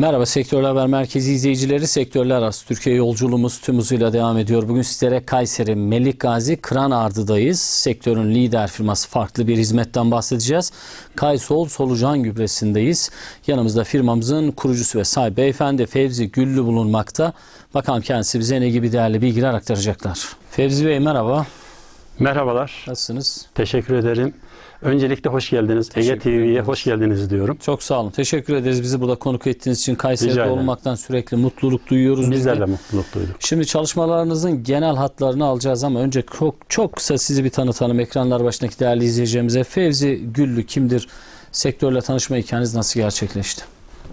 Merhaba Sektörler Haber Merkezi izleyicileri. Sektörler arası Türkiye yolculuğumuz tüm hızıyla devam ediyor. Bugün sizlere Kayseri Melik Gazi Kıran Ardı'dayız. Sektörün lider firması farklı bir hizmetten bahsedeceğiz. Kaysol Solucan Gübresi'ndeyiz. Yanımızda firmamızın kurucusu ve sahibi beyefendi Fevzi Güllü bulunmakta. Bakalım kendisi bize ne gibi değerli bilgiler aktaracaklar. Fevzi Bey merhaba. Merhabalar. Nasılsınız? Teşekkür ederim. Öncelikle hoş geldiniz. Ege TV'ye hoş geldiniz diyorum. Çok sağ olun. Teşekkür ederiz bizi burada konuk ettiğiniz için. Kayseri'de olmaktan sürekli mutluluk duyuyoruz. biz Bizler de. de mutluluk duyduk. Şimdi çalışmalarınızın genel hatlarını alacağız ama önce çok çok kısa sizi bir tanıtalım ekranlar başındaki değerli izleyicilerimize. Fevzi Güllü kimdir? Sektörle tanışma hikayeniz nasıl gerçekleşti?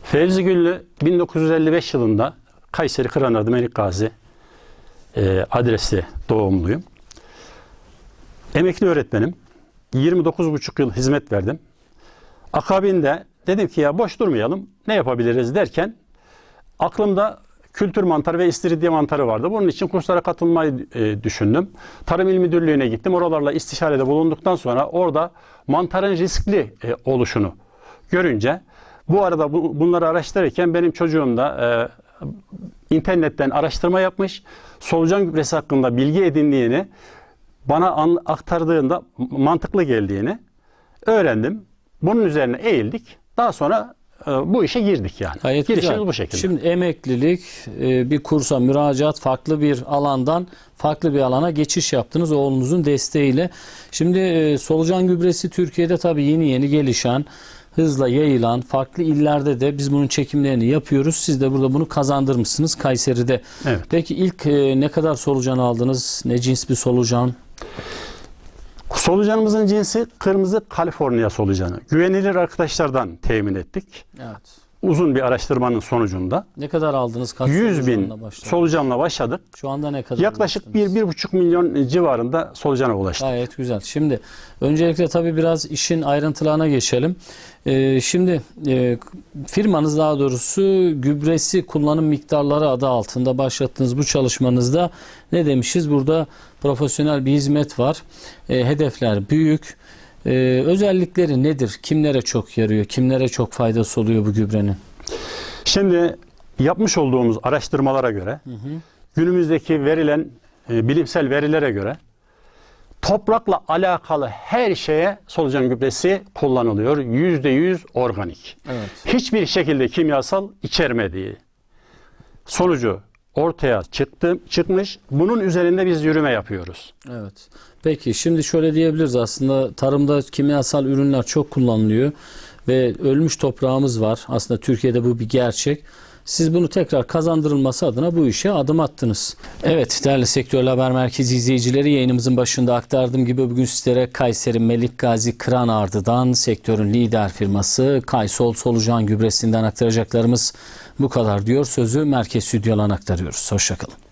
Fevzi Güllü 1955 yılında Kayseri Kıranardı Melik Gazi e, adresi doğumluyum. Emekli öğretmenim. 29,5 yıl hizmet verdim. Akabinde dedim ki ya boş durmayalım ne yapabiliriz derken aklımda kültür mantarı ve istiridye mantarı vardı. Bunun için kurslara katılmayı e, düşündüm. Tarım İl Müdürlüğü'ne gittim. Oralarla istişarede bulunduktan sonra orada mantarın riskli e, oluşunu görünce bu arada bu, bunları araştırırken benim çocuğum da e, internetten araştırma yapmış. Solucan gübresi hakkında bilgi edindiğini bana an- aktardığında mantıklı geldiğini öğrendim. Bunun üzerine eğildik. Daha sonra e, bu işe girdik yani. Gayet Girişimiz güzel. bu şekilde. Şimdi emeklilik, e, bir kursa müracaat, farklı bir alandan farklı bir alana geçiş yaptınız oğlunuzun desteğiyle. Şimdi e, solucan gübresi Türkiye'de tabii yeni yeni gelişen, hızla yayılan, farklı illerde de biz bunun çekimlerini yapıyoruz. Siz de burada bunu kazandırmışsınız Kayseri'de. Evet. Peki ilk e, ne kadar solucan aldınız? Ne cins bir solucan? Solucanımızın cinsi kırmızı Kaliforniya solucanı. Güvenilir arkadaşlardan temin ettik. Evet. Uzun bir araştırmanın sonucunda Ne kadar aldınız? Kaç 100 bin başladınız? solucanla başladık. Şu anda ne kadar? Yaklaşık ulaştınız? 1-1,5 milyon civarında solucana ulaştık. Gayet güzel. Şimdi öncelikle tabii biraz işin ayrıntılarına geçelim. Ee, şimdi e, firmanız daha doğrusu gübresi kullanım miktarları adı altında başlattığınız bu çalışmanızda ne demişiz? Burada profesyonel bir hizmet var. E, hedefler büyük. E, özellikleri nedir? Kimlere çok yarıyor? Kimlere çok faydası oluyor bu gübrenin? Şimdi yapmış olduğumuz araştırmalara göre günümüzdeki verilen e, bilimsel verilere göre toprakla alakalı her şeye solucan gübresi kullanılıyor. Yüzde yüz organik. Evet. Hiçbir şekilde kimyasal içermediği sonucu ortaya çıktı, çıkmış. Bunun üzerinde biz yürüme yapıyoruz. Evet. Peki şimdi şöyle diyebiliriz aslında tarımda kimyasal ürünler çok kullanılıyor ve ölmüş toprağımız var. Aslında Türkiye'de bu bir gerçek. Siz bunu tekrar kazandırılması adına bu işe adım attınız. Evet değerli Sektörler Haber Merkezi izleyicileri yayınımızın başında aktardığım gibi bugün sizlere Kayseri Melik Gazi Kıran Ardı'dan sektörün lider firması Kaysol Solucan Gübresi'nden aktaracaklarımız bu kadar diyor. Sözü merkez stüdyolarına aktarıyoruz. Hoşçakalın.